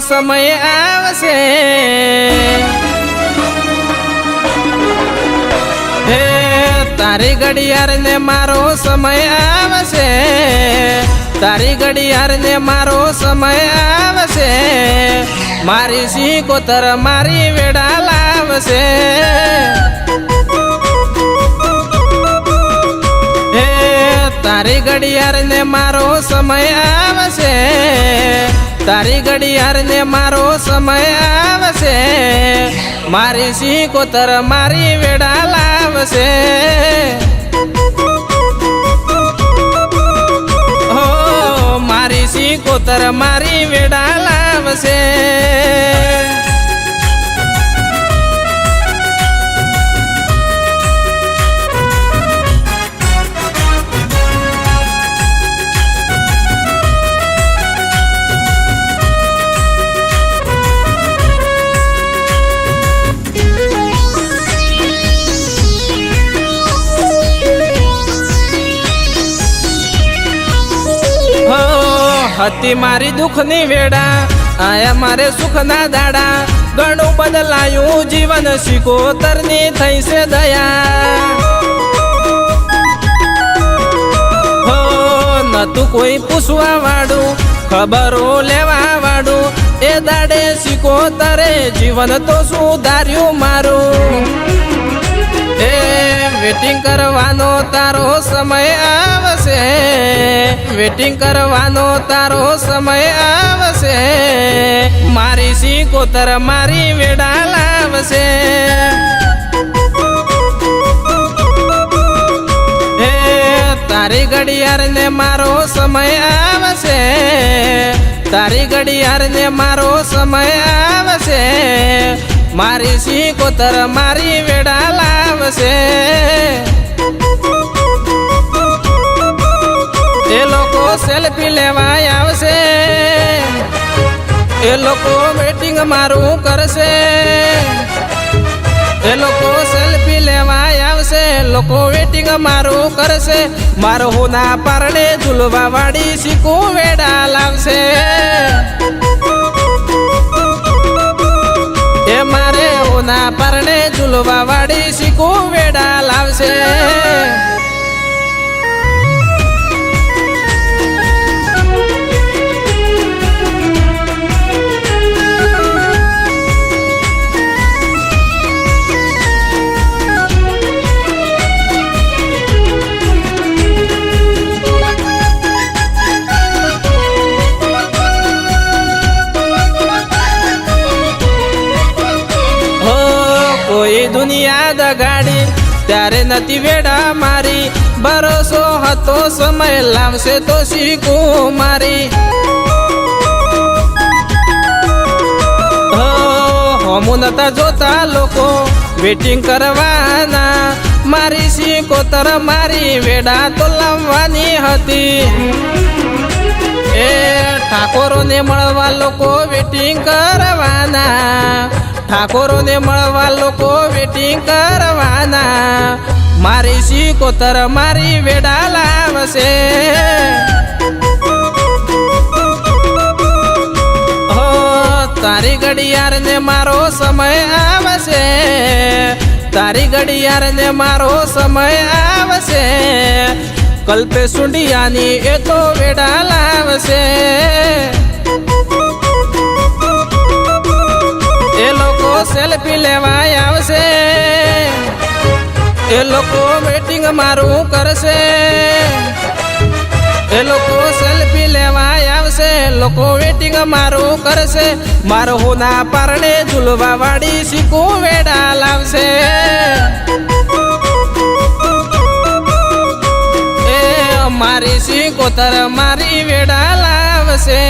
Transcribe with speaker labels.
Speaker 1: સમય આવશે. હે, તારી ઘડિયાળ ને મારો સમય આવશે. તારી ઘડિયાળ ને મારો સમય આવશે. મારી સિકોતર મારી વેડા લાવશે. તારી ઘડિયાળ ને મારો સમય તારી ઘડિયાળ ને મારો સમય આવશે. મારી સિંહ કોતર મારી વેડા લાવશે. હો, મારી કોતર મારી વેડા લાવશે. હતી મારી દુઃખની વેડા, આયા મારે સુખના દાડા. ઘણું બદલાયું જીવન શિકોતરની થઈ છે દયા. હો નતું કોઈ પૂછવા વાળું, ખબરો લેવા વાળું. એ દાડે શિકોતરે જીવન તો સુધાર્યું મારું. એ વેટિંગ કરવાનો તારો સમય આવશે. વેટિંગ કરવાનો તારો સમય આવશે. મારી સિકોતર મારી વેડા લાવશે. તારી ઘડિયાળ ને મારો સમય આવશે. તારી ઘડિયાળ ને મારો સમય આવશે. મારી સિકોતર મારી વેડા લાવશે. એ લોકો સેલ્ફી લેવા આવશે. એ લોકો વેટિંગ મારું કરશે. એ લોકો સેલ્ફી લેવા આવશે. લોકો વેટિંગ મારું કરશે. મારો હોના પારણે ઝૂલવા વાળી શીખું વેડા લાવશે. મારે હોના પારણે ઝૂલવા વાળી શીખું વેડા લાવશે કોઈ ગાડી, ત્યારે નથી વેડા મારી. ભરોસો હતો સમય લાવશે તો શીખું મારી. હો નતા જોતા લોકો, વેટિંગ કરવાના. મારી શીખોતર મારી વેડા તો લાવવાની હતી. એ ઠાકોરોને મળવા લોકો વેટિંગ કરવાના. ઠાકોરોને મળવા લોકો વેટિંગ કરવાના. મારી શીકોતર મારી વેડા લાવશે. તારી ઘડિયાળ ને મારો સમય આવશે. તારી ઘડિયાળ ને મારો સમય આવશે. કલ્પે સુંડિયાની એ તો વેડા લાવશે. સેલ્ફી લેવા આવશે. એ લોકો વેટિંગ મારું કરશે. એ લોકો સેલ્ફી લેવા આવશે. લોકો વેટિંગ મારું કરશે. મારો હોના પારણે ઝૂલવા વાળી શીખું વેડા લાવશે. એ મારી સિકોતર મારી વેડા લાવશે.